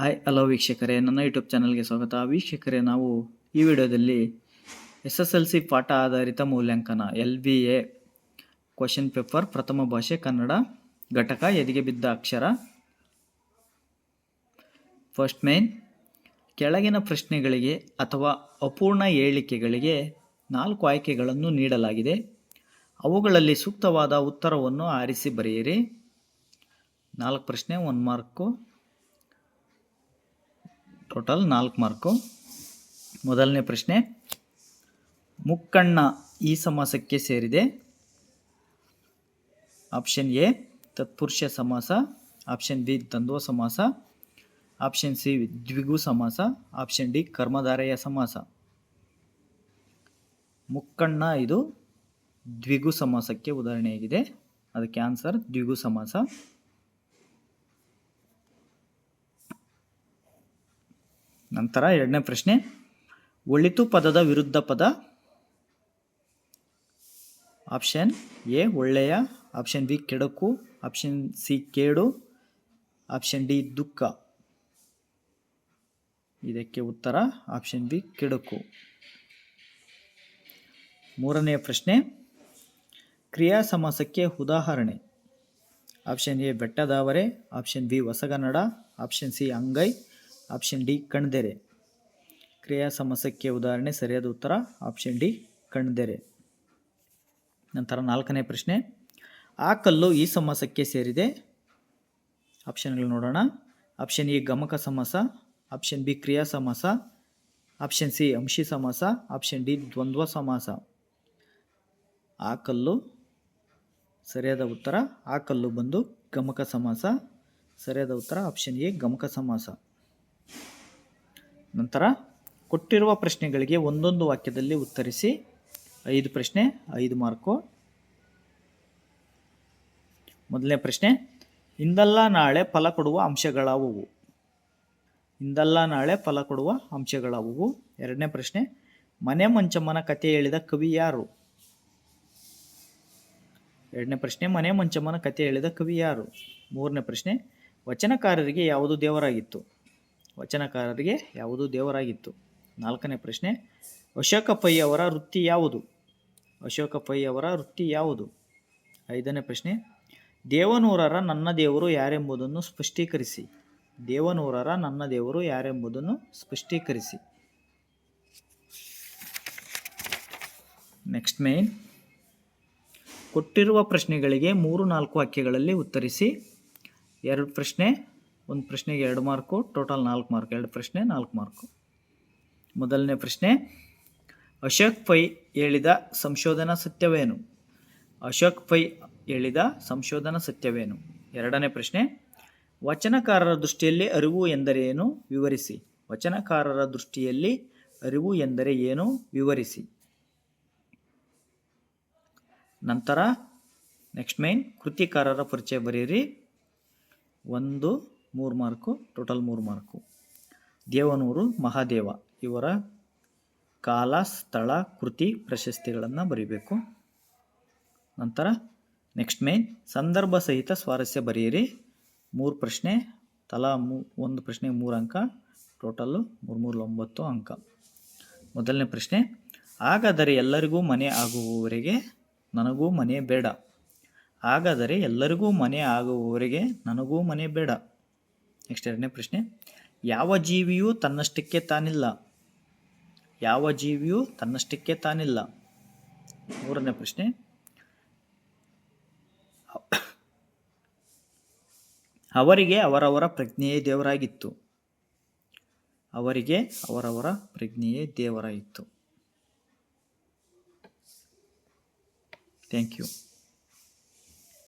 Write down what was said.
Hi, hello ವೀಕ್ಷಕರೇ, ನನ್ನ YouTube ಚಾನಲ್ಗೆ ಸ್ವಾಗತ. ವೀಕ್ಷಕರೇ, ನಾವು ಈ ವಿಡಿಯೋದಲ್ಲಿ ಎಸ್ ಎಸ್ ಎಲ್ ಸಿ ಪಾಠ ಆಧಾರಿತ ಮೌಲ್ಯಾಂಕನ, L B A question paper, ಪ್ರಥಮ ಭಾಷೆ, ಕನ್ನಡ ಘಟಕ, ಎದಿಗೆ ಬಿದ್ದ ಅಕ್ಷರ. ಫಸ್ಟ್ ಮೇನ್ ಕೆಳಗಿನ ಪ್ರಶ್ನೆಗಳಿಗೆ ಅಥವಾ ಅಪೂರ್ಣ ಹೇಳಿಕೆಗಳಿಗೆ ನಾಲ್ಕು ಆಯ್ಕೆಗಳನ್ನು ನೀಡಲಾಗಿದೆ. ಅವುಗಳಲ್ಲಿ ಸೂಕ್ತವಾದ ಉತ್ತರವನ್ನು ಆರಿಸಿ ಬರೆಯಿರಿ. ನಾಲ್ಕು ಪ್ರಶ್ನೆ, ಒಂದು ಮಾರ್ಕು. ಟೋಟಲ್ ನಾಲ್ಕು ಮಾರ್ಕು. ಮೊದಲನೇ ಪ್ರಶ್ನೆ, ಮುಕ್ಕಣ್ಣ ಈ ಸಮಾಸಕ್ಕೆ ಸೇರಿದೆ. ಆಪ್ಷನ್ ಎ, ತತ್ಪುರುಷ ಸಮಾಸ. ಆಪ್ಷನ್ ಬಿ, ದ್ವಂದ್ವ ಸಮಾಸ. ಆಪ್ಷನ್ ಸಿ, ದ್ವಿಗು ಸಮಾಸ. ಆಪ್ಷನ್ ಡಿ, ಕರ್ಮಧಾರೆಯ ಸಮಾಸ. ಮುಕ್ಕಣ್ಣ ಇದು ದ್ವಿಗು ಸಮಾಸಕ್ಕೆ ಉದಾಹರಣೆಯಾಗಿದೆ. ಅದಕ್ಕೆ ಆನ್ಸರ್ ದ್ವಿಗು ಸಮಾಸ. ನಂತರ ಎರಡನೇ ಪ್ರಶ್ನೆ, ಒಳಿತು ಪದದ ವಿರುದ್ಧ ಪದ ಆಪ್ಷನ್ ಎ ಒಳ್ಳೆಯ ಆಪ್ಷನ್ ಬಿ ಕೆಡಕು ಆಪ್ಷನ್ ಸಿ ಕೇಡು ಆಪ್ಷನ್ ಡಿ ದುಃಖ. ಇದಕ್ಕೆ ಉತ್ತರ ಆಪ್ಷನ್ ಬಿ ಕೆಡುಕು. ಮೂರನೆಯ ಪ್ರಶ್ನೆ, ಕ್ರಿಯಾ ಸಮಾಸಕ್ಕೆ ಉದಾಹರಣೆ. ಆಪ್ಷನ್ ಎ ಬೆಟ್ಟದಾವರೆ ಆಪ್ಷನ್ ಬಿ ಹೊಸಗನ್ನಡ ಆಪ್ಷನ್ ಸಿ ಅಂಗೈ ಆಪ್ಷನ್ ಡಿ ಕಣ್ದೆರೆ ಕ್ರಿಯಾ ಸಮಸಕ್ಕೆ ಉದಾಹರಣೆ, ಸರಿಯಾದ ಉತ್ತರ, ಆಪ್ಷನ್ ಡಿ ಕಣ್ದೆರೆ ನಂತರ ನಾಲ್ಕನೇ ಪ್ರಶ್ನೆ. ಆ ಕಲ್ಲು ಈ ಸಮಾಸಕ್ಕೆ ಸೇರಿದೆ. ಆಪ್ಷನ್ಗಳು ನೋಡೋಣ. ಆಪ್ಷನ್ ಎ, ಗಮಕ ಸಮಾಸ ಆಪ್ಷನ್ ಬಿ, ಕ್ರಿಯಾ ಸಮಾಸ ಆಪ್ಷನ್ ಸಿ, ಅಂಶಿ ಸಮಾಸ ಆಪ್ಷನ್ ಡಿ, ದ್ವಂದ್ವ ಸಮಾಸ ಆ ಕಲ್ಲು, ಸರಿಯಾದ ಉತ್ತರ. ಆ ಕಲ್ಲು ಬಂದು ಗಮಕ ಸಮಾಸ ಸರಿಯಾದ ಉತ್ತರ, ಆಪ್ಷನ್ ಎ, ಗಮಕ ಸಮಾಸ ನಂತರ ಕೊಟ್ಟಿರುವ ಪ್ರಶ್ನೆಗಳಿಗೆ ಒಂದೊಂದು ವಾಕ್ಯದಲ್ಲಿ ಉತ್ತರಿಸಿ ಐದು ಪ್ರಶ್ನೆ, ಐದು ಮಾರ್ಕು. ಮೊದಲನೇ ಪ್ರಶ್ನೆ, ಇಂದಲ್ಲ ನಾಳೆ ಫಲ ಕೊಡುವ ಅಂಶಗಳಾವುವು? ಇಂದಲ್ಲ ನಾಳೆ ಫಲ ಕೊಡುವ ಅಂಶಗಳಾವುವು? ಎರಡನೇ ಪ್ರಶ್ನೆ, ಮನೆ ಮಂಚಮ್ಮನ ಕಥೆ ಹೇಳಿದ ಕವಿ ಯಾರು? ಎರಡನೇ ಪ್ರಶ್ನೆ, ಮನೆ ಮಂಚಮ್ಮನ ಕಥೆ ಹೇಳಿದ ಕವಿ ಯಾರು? ಮೂರನೇ ಪ್ರಶ್ನೆ, ವಚನಕಾರರಿಗೆ ಯಾವುದು ದೇವರಾಗಿತ್ತು? ವಚನಕಾರರಿಗೆ ಯಾವುದು ದೇವರಾಗಿತ್ತು. ನಾಲ್ಕನೇ ಪ್ರಶ್ನೆ ಅಶೋಕ ಪೈಯವರ ವೃತ್ತಿ ಯಾವುದು? ಅಶೋಕ ಪೈಯವರ ವೃತ್ತಿ ಯಾವುದು? ಐದನೇ ಪ್ರಶ್ನೆ, ದೇವನೂರರ ನನ್ನ ದೇವರು ಯಾರೆಂಬುದನ್ನು ಸ್ಪಷ್ಟೀಕರಿಸಿ. ದೇವನೂರರ ನನ್ನ ದೇವರು ಯಾರೆಂಬುದನ್ನು ಸ್ಪಷ್ಟೀಕರಿಸಿ. ನೆಕ್ಸ್ಟ್ ಮೇನ್, ಕೊಟ್ಟಿರುವ ಪ್ರಶ್ನೆಗಳಿಗೆ ಮೂರು ನಾಲ್ಕು ವಾಕ್ಯಗಳಲ್ಲಿ ಉತ್ತರಿಸಿ. ಎರಡು ಪ್ರಶ್ನೆ ಒಂದು ಪ್ರಶ್ನೆಗೆ ಎರಡು ಮಾರ್ಕು, ಟೋಟಲ್ ನಾಲ್ಕು ಮಾರ್ಕ್, ಎರಡು ಪ್ರಶ್ನೆ, ನಾಲ್ಕು ಮಾರ್ಕು. ಮೊದಲನೇ ಪ್ರಶ್ನೆ, ಅಶೋಕ್ ಪೈ ಹೇಳಿದ ಸಂಶೋಧನಾ ಸತ್ಯವೇನು? ಅಶೋಕ್ ಪೈ ಹೇಳಿದ ಸಂಶೋಧನಾ ಸತ್ಯವೇನು? ಎರಡನೇ ಪ್ರಶ್ನೆ, ವಚನಕಾರರ ದೃಷ್ಟಿಯಲ್ಲಿ ಅರಿವು ಎಂದರೆ ಏನು? ವಿವರಿಸಿ. ವಚನಕಾರರ ದೃಷ್ಟಿಯಲ್ಲಿ ಅರಿವು ಎಂದರೆ ಏನು? ವಿವರಿಸಿ. ನಂತರ, ನೆಕ್ಸ್ಟ್ ಮೈನ್, ಕೃತಿಕಾರರ ಪರಿಚಯ ಬರೆಯಿರಿ. ಒಂದು ಮೂರು ಮಾರ್ಕು, ಟೋಟಲ್ ಮೂರು ಮಾರ್ಕು. ದೇವನೂರು, ಮಹಾದೇವ. ಇವರ ಕಾಲ, ಸ್ಥಳ, ಕೃತಿ, ಪ್ರಶಸ್ತಿಗಳನ್ನು ಬರೀಬೇಕು. ನಂತರ ನೆಕ್ಸ್ಟ್ ಮೇನ್ ಸಂದರ್ಭ ಸಹಿತ ಸ್ವಾರಸ್ಯ ಬರೆಯಿರಿ. ಮೂರು ಪ್ರಶ್ನೆ, ತಲಾ ಮೂ, ಒಂದು ಪ್ರಶ್ನೆ ಮೂರು ಅಂಕ, ಟೋಟಲ್ಲು ಮೂರು ಮೂರು ಒಂಬತ್ತು ಅಂಕ. ಮೊದಲನೇ ಪ್ರಶ್ನೆ, ಹಾಗಾದರೆ ಎಲ್ಲರಿಗೂ ಮನೆ ಆಗುವವರೆಗೆ ನನಗೂ ಮನೆ ಬೇಡ. ಹಾಗಾದರೆ ಎಲ್ಲರಿಗೂ ಮನೆ ಆಗುವವರೆಗೆ ನನಗೂ ಮನೆ ಬೇಡ. ನೆಕ್ಸ್ಟ್ ಎರಡನೇ ಪ್ರಶ್ನೆ. ಯಾವ ಜೀವಿಯೂ ತನ್ನಷ್ಟಕ್ಕೆ ತಾನಿಲ್ಲ. ಯಾವ ಜೀವಿಯೂ ತನ್ನಷ್ಟಕ್ಕೆ ತಾನಿಲ್ಲ. ಮೂರನೇ ಪ್ರಶ್ನೆ. ಅವರಿಗೆ ಅವರವರ ಪ್ರಜ್ಞೆಯೇ ದೇವರಾಗಿತ್ತು. ಅವರಿಗೆ ಅವರವರ ಪ್ರಜ್ಞೆಯೇ ದೇವರಾಗಿತ್ತು. Thank you